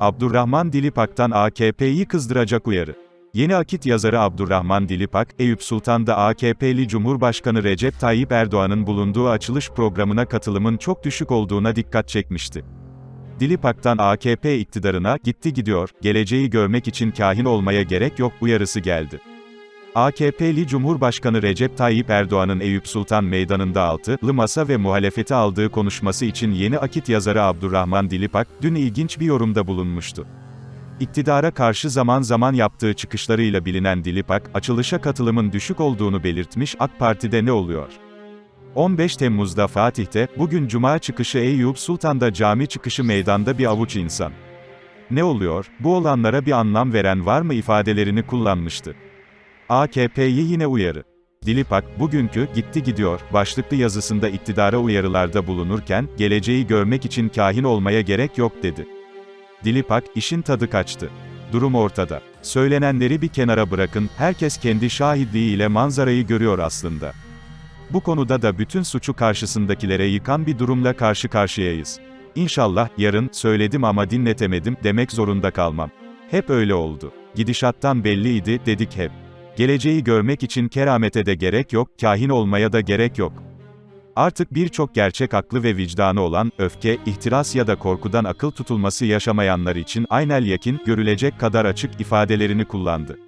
Abdurrahman Dilipak'tan AKP'yi kızdıracak uyarı. Yeni Akit yazarı Abdurrahman Dilipak, Eyüp Sultan'da AKP'li Cumhurbaşkanı Recep Tayyip Erdoğan'ın bulunduğu açılış programına katılımın çok düşük olduğuna dikkat çekmişti. Dilipak'tan AKP iktidarına gitti gidiyor, geleceği görmek için kahin olmaya gerek yok uyarısı geldi. AKP'li Cumhurbaşkanı Recep Tayyip Erdoğan'ın Eyüp Sultan Meydanı'nda altılı masa ve muhalefeti aldığı konuşması için yeni Akit yazarı Abdurrahman Dilipak, dün ilginç bir yorumda bulunmuştu. İktidara karşı zaman zaman yaptığı çıkışlarıyla bilinen Dilipak, açılışa katılımın düşük olduğunu belirtmiş, AK Parti'de ne oluyor? 15 Temmuz'da Fatih'te, bugün Cuma çıkışı Eyüp Sultan'da cami çıkışı meydanda bir avuç insan. Ne oluyor, bu olanlara bir anlam veren var mı ifadelerini kullanmıştı. AKP'yi yine uyarı. Dilipak, bugünkü, gitti gidiyor, başlıklı yazısında iktidara uyarılarda bulunurken, geleceği görmek için kahin olmaya gerek yok dedi. Dilipak, işin tadı kaçtı. Durum ortada. Söylenenleri bir kenara bırakın, herkes kendi şahitliğiyle manzarayı görüyor aslında. Bu konuda da bütün suçu karşısındakilere yıkan bir durumla karşı karşıyayız. İnşallah, yarın, söyledim ama dinletemedim, demek zorunda kalmam. Hep öyle oldu. Gidişattan belliydi, dedik hep. Geleceği görmek için keramete de gerek yok, kahin olmaya da gerek yok. Artık birçok gerçek aklı ve vicdanı olan, öfke, ihtiras ya da korkudan akıl tutulması yaşamayanlar için aynel yakin, görülecek kadar açık ifadelerini kullandı.